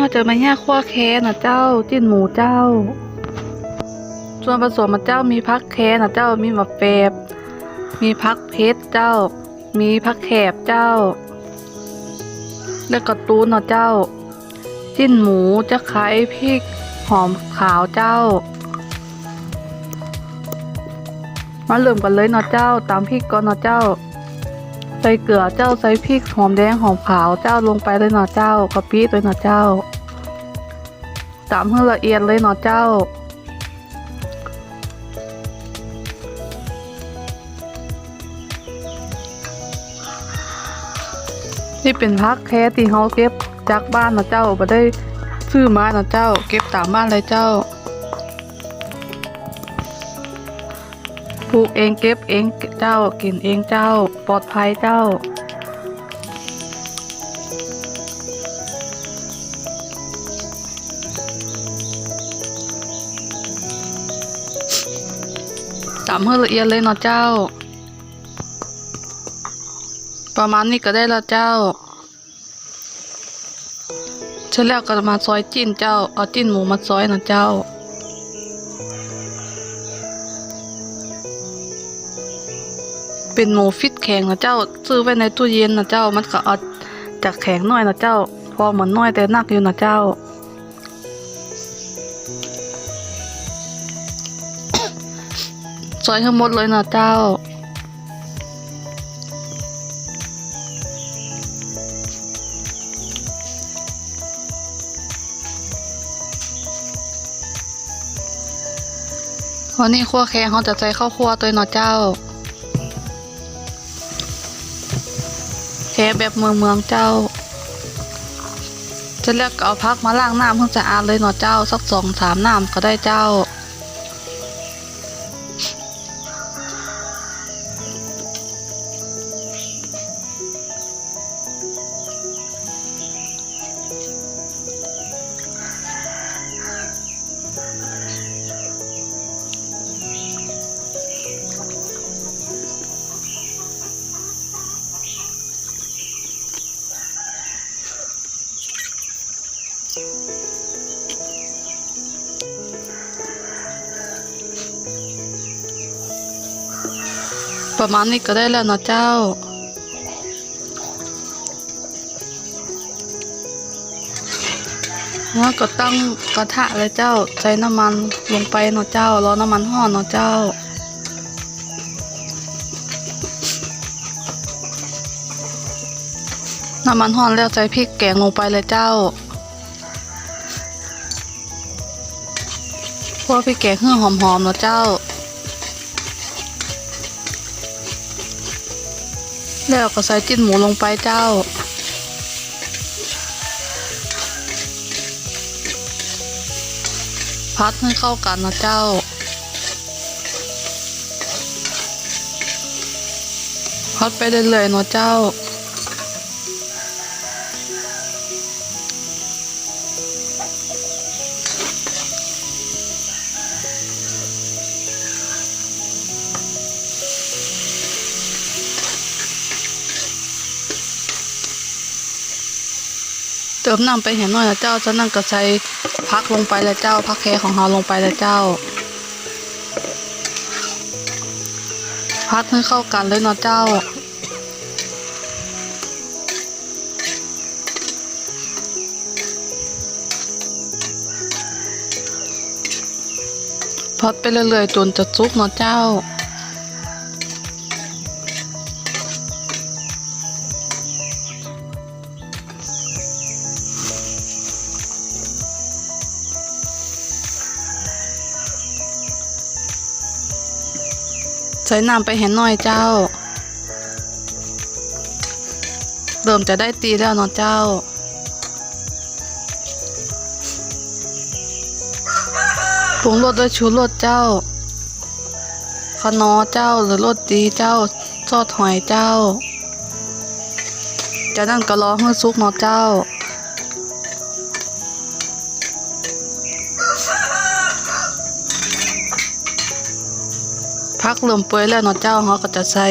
เขาจะมาแยกขั้วแค่นะเจ้า จิ้นหมูเจ้า ส่วนผสมมันเจ้ามีพักแค่นะเจ้ามีมะเฟบมีพักเพชรเจ้า มีพักแขบเจ้า แล้วก็ตูนนะเจ้า จิ้นหมูจะไคร้พริกหอมขาวเจ้า มาเริ่มกันเลยเนาะเจ้า ตามพริกก่อนเนาะเจ้า ใส่เกลือเจ้าใส่พริกหอมแดงหอมขาวเจ้าลงไปเลยเนาะเจ้ากะปิเลยเนาะเจ้าตามให้ละเอียดเลยเนาะเจ้า นี่เป็นพักแค่ที่เขาเก็บจากบ้านเนาะเจ้าบ่ได้ซื้อมาเนาะเจ้า เก็บตามบ้านเลยเจ้า ปลูกเองเก็บเองเจ้ากินเองเจ้า ปลอดภัยเจ้า ตำให้ละเอียดเลยเนาะเจ้า ประมาณนี้ก็ได้ล้วเจ้าเสร็จแล้วก็มาซอยจิ้นเจ้า เอาจิ้นหมูมาซอยนะเจ้า เป็นหมูฟิตแข็งนะเจ้า ซื้อไว้ในตู้เย็นนะเจ้า มันก็เอาจากแข็งน่อยนะเจ้า พอเหมือนน้อยแต่หนักอยู่นะเจ้า ซอยทั้งหมดเลยนะเจ้าวันนี้คั่วแข็งเขาจะใส่ข้าวคั่วตัวเนาะเจ้า แค่แบบเมืองเมืองเจ้า จะเลือกเอาพักมาล้างน้ำเพื่อจะอาดเลยเนาะเจ้าสักสองสามน้ำก็ได้เจ้า ประมาณนี้ก็ได้แล้วนะเจ้า แล้วก็ตั้งกระทะเลยเจ้า ใส่น้ำมันลงไปเนาะเจ้า รอน้ำมันห่อนเนาะเจ้าน้ำมันห่อนแล้วใส่พริกแกงลงไปเลยเจ้าพวกพริกแกงเครื่องหอมๆเนาะเจ้า แล้วก็ใส่จิ้นหมูลงไปเจ้า พัดให้เข้ากันนะเจ้า พัดไปเรื่อยๆเนาะเจ้า ติมน้ำไปเห็นหน่อยนะเจ้าจะนั่งก็ใส่พักลงไปเลยเจ้าพักแคของเราลงไปเลยเจ้า พัดให้เข้ากันเลยเนาะเจ้าพัดไปเรื่อยๆจนจะสุกเนาะเจ้า ใส่น้ำไปเห็นหน่อยเจ้า เริ่มจะได้ตีแล้วเนาะเจ้าปรุงรสด้วยชูรสเจ้าขนอเจ้าหรือรสดีเจ้าซอสหอยเจ้าจากนั้นก็รอให้สุกเนาะเจ้า พักเริ่มเปื่อยแล้วเนาะเจ้าเขาก็จะใส่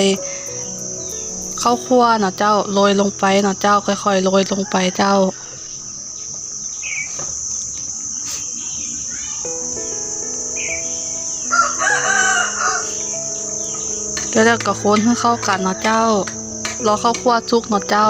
ข้าวคั่วเนาะเจ้าโรยลงไปเนาะเจ้าค่อยๆโรยลงไปเจ้าแล้วก็คนให้เข้ากันเนาะเจ้ารอข้าวคั่วชุกเนาะเจ้า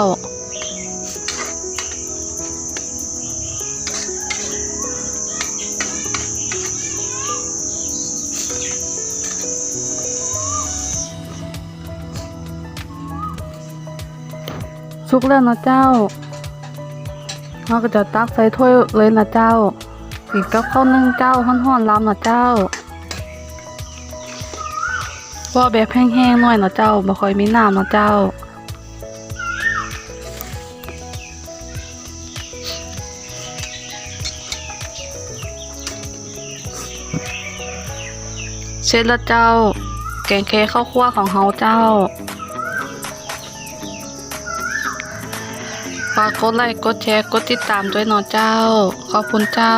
สุกแล้วนะเจ้าเราก็จะตักใส่ถ้วยเลยนะเจ้ากินกับข้าวนึ่งเจ้าห่อนๆลำนะเจ้าว่าแบบแห้งๆหน่อยนะเจ้าบ่ค่อยมีน้ำนะเจ้า เสร็จแล้วเจ้า แกงเคข้าวคั่วของเฮาเจ้า ฝากกดไลค์ กดแชร์ กดติดตามด้วยเนาะเจ้า ขอบคุณเจ้า